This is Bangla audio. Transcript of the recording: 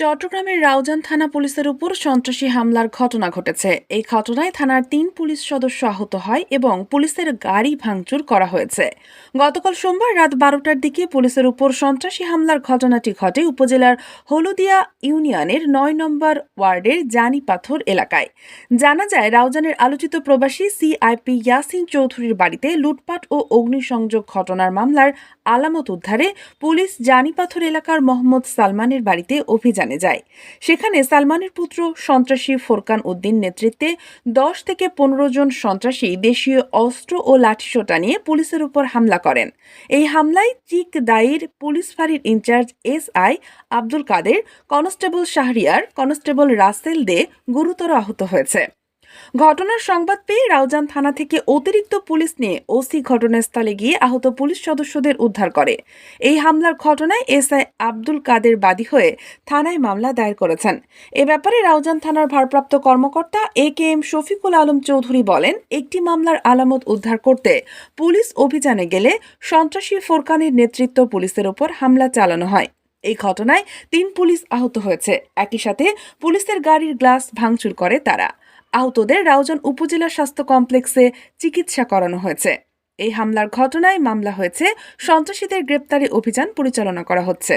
চট্টগ্রামের রাউজান থানা পুলিশের উপর সন্ত্রাসী হামলার ঘটনা ঘটেছে। এই ঘটনায় থানার তিন পুলিশ সদস্য আহত হয় এবং পুলিশের গাড়ি ভাঙচুর করা হয়েছে। গতকাল সোমবার রাত বারোটার দিকে পুলিশের উপর সন্ত্রাসী হামলার ঘটনাটি ঘটে উপজেলার হলুদিয়া ইউনিয়নের নয় নম্বর ওয়ার্ডের জানি পাথর এলাকায়। জানা যায়, রাউজানের আলোচিত প্রবাসী সিআইপি ইয়াসিন চৌধুরীর বাড়িতে লুটপাট ও অগ্নিসংযোগ ঘটনার মামলার আলামত উদ্ধারে পুলিশ জানিপাথর এলাকার মোহাম্মদ সালমানের বাড়িতে অভিযানে যায়। সেখানে সালমানের পুত্র সন্ত্রাসী ফোরকান উদ্দিন নেতৃত্বে দশ থেকে পনেরো জন সন্ত্রাসী দেশীয় অস্ত্র ও লাঠিসোটা নিয়ে পুলিশের উপর হামলা করেন। এই হামলায় চিক দায়ের পুলিশ ফাঁড়ির in charge S I Abdul Kader, constable Shahriar, constable Rasel দে গুরুতর আহত হয়েছে। ঘটনার সংবাদ পেয়ে রাউজান থানা থেকে অতিরিক্ত পুলিশ নিয়ে ওসি ঘটনাস্থলে গিয়ে আহত পুলিশ সদস্যদের উদ্ধার করে। এই হামলার ঘটনায় এসআই আব্দুল কাদের বাদী হয়ে থানায় মামলা দায়ের করেছেন। এ ব্যাপারে রাউজান থানার ভারপ্রাপ্ত কর্মকর্তা A K M Shafiqul Alam Chowdhury বলেন, একটি মামলার আলামত উদ্ধার করতে পুলিশ অভিযানে গেলে সন্ত্রাসী ফোরকানের নেতৃত্ব পুলিশের ওপর হামলা চালানো হয়। এই ঘটনায় তিন পুলিশ আহত হয়েছে। একই সাথে পুলিশের গাড়ির গ্লাস ভাঙচুর করে তারা। আহতদের রাউজন উপজেলা স্বাস্থ্য কমপ্লেক্সে চিকিৎসা করানো হয়েছে। এই হামলার ঘটনায় মামলা হয়েছে সন্ত্রাসীদের গ্রেপ্তারি অভিযান পরিচালনা করা হচ্ছে।